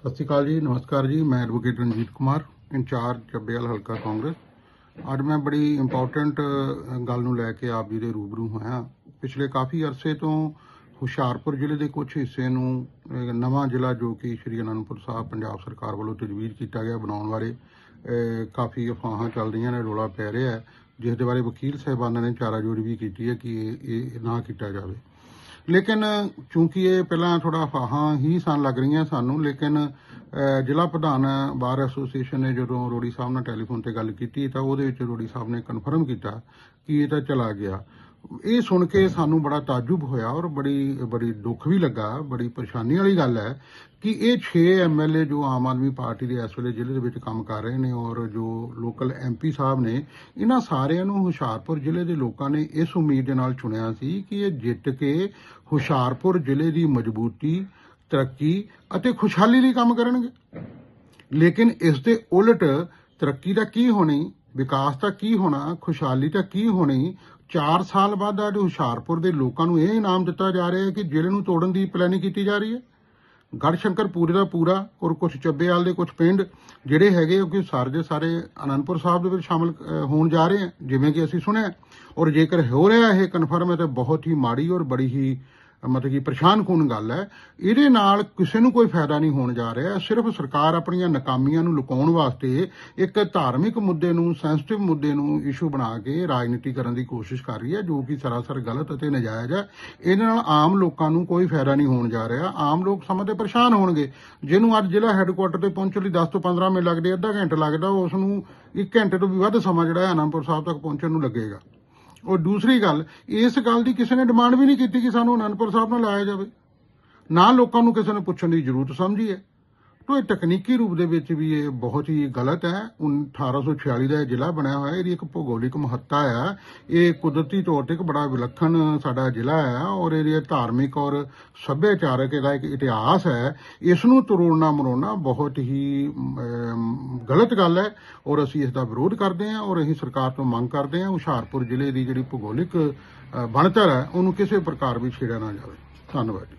ਸਤਿ ਸ਼੍ਰੀ ਅਕਾਲ ਜੀ, ਨਮਸਕਾਰ ਜੀ, ਮੈਂ ਐਡਵੋਕੇਟ ਰਣਜੀਤ ਕੁਮਾਰ, ਇੰਚਾਰਜ ਚੱਬੇਵਾਲ ਹਲਕਾ ਕਾਂਗਰਸ। ਅੱਜ ਮੈਂ ਬੜੀ ਇੰਪੋਰਟੈਂਟ ਗੱਲ ਨੂੰ ਲੈ ਕੇ ਆਪ ਜੀ ਦੇ ਰੂਬਰੂ ਹੋਇਆ। ਪਿਛਲੇ ਕਾਫੀ ਅਰਸੇ ਤੋਂ ਹੁਸ਼ਿਆਰਪੁਰ ਜ਼ਿਲ੍ਹੇ ਦੇ ਕੁਝ ਹਿੱਸੇ ਨੂੰ ਨਵਾਂ ਜ਼ਿਲ੍ਹਾ ਜੋ ਕਿ ਸ਼੍ਰੀ ਅਨੰਦਪੁਰ ਸਾਹਿਬ ਪੰਜਾਬ ਸਰਕਾਰ ਵੱਲੋਂ ਤਜਵੀਜ਼ ਕੀਤਾ ਗਿਆ ਬਣਾਉਣ ਬਾਰੇ ਕਾਫੀ ਅਫਵਾਹਾਂ ਚੱਲ ਰਹੀਆਂ ਨੇ, ਰੋਲਾ ਪੈ ਰਿਹਾ ਹੈ, ਜਿਸ ਦੇ ਬਾਰੇ ਵਕੀਲ ਸਾਹਿਬਾਨਾਂ ਨੇ ਚਾਰਾਜੋੜ ਵੀ ਕੀਤੀ ਹੈ ਕਿ ਇਹ ਇਹ ਨਾ ਕੀਤਾ ਜਾਵੇ। ਲੇਕਿਨ ਚੂੰਕਿ ਇਹ ਪਹਿਲਾਂ ਥੋੜਾ ਫਾਹਾਂ ਹੀ ਸਨ ਲੱਗ ਰਹੀਆਂ ਸਾਨੂੰ, ਲੇਕਿਨ ਜ਼ਿਲ੍ਹਾ ਪ੍ਰਧਾਨ ਬਾਰ ਐਸੋਸੀਏਸ਼ਨ ਨੇ ਜਦੋਂ ਰੋੜੀ ਸਾਹਿਬ ਨਾਲ ਟੈਲੀਫੋਨ ਤੇ ਗੱਲ ਕੀਤੀ ਤਾਂ ਉਹਦੇ ਵਿੱਚ ਰੋੜੀ ਸਾਹਿਬ ਨੇ ਕਨਫਰਮ ਕੀਤਾ ਕਿ ਇਹ ਤਾਂ ਚਲਾ ਗਿਆ। ਇਹ ਸੁਣ ਕੇ ਸਾਨੂੰ ਬੜਾ ਤਾਜੁਬ ਹੋਇਆ ਔਰ ਬੜੀ ਬੜੀ ਦੁੱਖ ਵੀ ਲੱਗਾ, ਬੜੀ ਪਰੇਸ਼ਾਨੀ ਵਾਲੀ ਗੱਲ ਹੈ ਕਿ ਇਹ 6 ਐਮਐਲਏ ਜੋ ਆਮ ਆਦਮੀ ਪਾਰਟੀ ਦੇ ਇਸ ਵੇਲੇ ਜ਼ਿਲ੍ਹੇ ਦੇ ਵਿੱਚ ਕੰਮ ਕਰ ਰਹੇ ਨੇ ਔਰ ਜੋ ਲੋਕਲ ਐਮਪੀ ਸਾਹਿਬ ਨੇ, ਇਹਨਾਂ ਸਾਰਿਆਂ ਨੂੰ ਹੁਸ਼ਿਆਰਪੁਰ ਜ਼ਿਲ੍ਹੇ ਦੇ ਲੋਕਾਂ ਨੇ ਇਸ ਉਮੀਦ ਦੇ ਨਾਲ ਚੁਣਿਆ ਸੀ ਕਿ ਇਹ ਜਿੱਤ ਕੇ ਹੁਸ਼ਿਆਰਪੁਰ ਜ਼ਿਲ੍ਹੇ ਦੀ ਮਜ਼ਬੂਤੀ, ਤਰੱਕੀ ਅਤੇ ਖੁਸ਼ਹਾਲੀ ਲਈ ਕੰਮ ਕਰਨਗੇ। ਲੇਕਿਨ ਇਸ ਦੇ ਉਲਟ ਤਰੱਕੀ ਦਾ ਕੀ ਹੋਣੀ? ਵਿਕਾਸ ਤਾਂ ਕੀ ਹੋਣਾ, ਖੁਸ਼ਹਾਲੀ ਤਾਂ ਕੀ ਹੋਣੀ? 4 ਸਾਲ ਬਾਅਦ ਅੱਜ ਹੁਸ਼ਿਆਰਪੁਰ ਦੇ ਲੋਕਾਂ ਨੂੰ ਇਹ ਇਨਾਮ ਦਿੱਤਾ ਜਾ ਰਿਹਾ ਹੈ ਕਿ ਜ਼ਿਲ੍ਹੇ ਨੂੰ ਤੋੜਨ ਦੀ ਪਲੈਨਿੰਗ ਕੀਤੀ ਜਾ ਰਹੀ ਹੈ। ਗੜਸ਼ੰਕਰ ਪੂਰੇ ਦਾ ਪੂਰਾ ਔਰ ਕੁਝ ਚੱਬੇਵਾਲ ਦੇ ਕੁਝ ਪਿੰਡ ਜਿਹੜੇ ਹੈਗੇ ਉਹ ਕਿ ਸਾਰੇ ਦੇ ਸਾਰੇ ਅਨੰਦਪੁਰ ਸਾਹਿਬ ਦੇ ਵਿੱਚ ਸ਼ਾਮਲ ਹੋਣ ਜਾ ਰਹੇ ਆ, ਜਿਵੇਂ ਕਿ ਅਸੀਂ ਸੁਣਿਆ। ਔਰ ਜੇਕਰ ਹੋ ਰਿਹਾ ਇਹ ਕਨਫਰਮ ਹੈ ਤਾਂ ਬਹੁਤ ਹੀ ਮਾੜੀ ਔਰ ਬੜੀ ਹੀ ਮਤਲਬ ਕਿ ਪਰੇਸ਼ਾਨ ਖੂਨ ਗੱਲ ਹੈ, ਇਹਦੇ ਨਾਲ ਕਿਸੇ ਨੂੰ ਕੋਈ ਫਾਇਦਾ ਨਹੀਂ ਹੋਣ ਜਾ ਰਿਹਾ, ਸਿਰਫ ਸਰਕਾਰ ਆਪਣੀਆਂ ਨਾਕਾਮੀਆਂ ਨੂੰ ਲੁਕਾਉਣ ਵਾਸਤੇ ਇੱਕ ਧਾਰਮਿਕ ਮੁੱਦੇ ਨੂੰ ਸੈਂਸਿਟਿਵ ਮੁੱਦੇ ਨੂੰ ਇਸ਼ੂ ਬਣਾ ਕੇ ਰਾਜਨੀਤੀ ਕਰਨ ਦੀ ਕੋਸ਼ਿਸ਼ ਕਰ ਰਹੀ ਹੈ, ਜੋ ਕਿ ਸਰਾਸਰ ਗਲਤ ਅਤੇ ਨਜਾਇਜ਼ ਹੈ। ਇਹਦੇ ਨਾਲ ਆਮ ਲੋਕਾਂ ਨੂੰ ਕੋਈ ਫਾਇਦਾ ਨਹੀਂ ਹੋਣ ਜਾ ਰਿਹਾ। ਆਮ ਲੋਕ ਸਮਾਂ ਤੇ ਪਰੇਸ਼ਾਨ ਹੋਣਗੇ। ਜਿਹਨੂੰ ਅੱਜ ਜ਼ਿਲ੍ਹਾ ਹੈੱਡਕੁਆਟਰ ਤੇ ਪਹੁੰਚਣ ਲਈ 10 ਤੋਂ 15 ਮਿੰਟ ਲੱਗਦੇ, ਅੱਧਾ ਘੰਟਾ ਲੱਗਦਾ ਉਸ ਨੂੰ 1 ਘੰਟੇ ਤੋਂ ਵੀ ਵੱਧ ਸਮਾਂ ਜਿਹੜਾ ਹੈ ਅਨੰਦਪੁਰ ਸਾਹਿਬ ਤੱਕ ਪਹੁੰਚਣ ਨੂੰ ਲੱਗੇਗਾ। ਔਰ ਦੂਸਰੀ ਗੱਲ, ਇਸ ਗੱਲ ਦੀ ਕਿਸੇ ਨੇ ਡਿਮਾਂਡ ਵੀ ਨਹੀਂ ਕੀਤੀ ਕਿ ਸਾਨੂੰ ਅਨੰਦਪੁਰ ਸਾਹਿਬ ਨਾਲ ਲਾਇਆ ਜਾਵੇ। ਨਾ ਲੋਕਾਂ ਨੂੰ ਕਿਸੇ ਨੇ ਪੁੱਛਣ ਦੀ ਜ਼ਰੂਰਤ ਸਮਝੀ ਹੈ। ਤੋ ਇਹ ਤਕਨੀਕੀ ਰੂਪ ਦੇ ਵਿੱਚ ਵੀ ਇਹ ਬਹੁਤ ਹੀ ਗਲਤ ਹੈ। ਉਨ 1846 ਦਾ ਇਹ ਜ਼ਿਲ੍ਹਾ ਬਣਿਆ ਹੋਇਆ ਇਹਦੀ ਇੱਕ ਭੂਗੋਲਿਕ ਮਹੱਤਤਾ ਹੈ। ਇਹ ਕੁਦਰਤੀ ਤੌਰ ਤੇ ਇੱਕ ਬੜਾ ਵਿਲੱਖਣ ਸਾਡਾ ਜ਼ਿਲ੍ਹਾ ਆ ਔਰ ਇਹਦੇ ਧਾਰਮਿਕ ਔਰ ਸੱਭਿਆਚਾਰਕ ਇਹਦਾ ਇੱਕ ਇਤਿਹਾਸ ਹੈ। ਇਸ ਨੂੰ ਤੋੜਨਾ ਮਰੋੜਨਾ ਬਹੁਤ ਹੀ ਗਲਤ ਗੱਲ ਹੈ ਔਰ ਅਸੀਂ ਇਸ ਦਾ ਵਿਰੋਧ ਕਰਦੇ ਹਾਂ ਔਰ ਅਸੀਂ ਸਰਕਾਰ ਤੋਂ ਮੰਗ ਕਰਦੇ ਹਾਂ ਹੁਸ਼ਿਆਰਪੁਰ ਜ਼ਿਲ੍ਹੇ ਦੀ ਜਿਹੜੀ ਭੂਗੋਲਿਕ ਬਣਤਰ ਹੈ, ਉਹਨੂੰ ਕਿਸੇ ਪ੍ਰਕਾਰ ਵੀ ਛੇੜਿਆ ਨਾ ਜਾਵੇ। ਧੰਨਵਾਦ ਜੀ।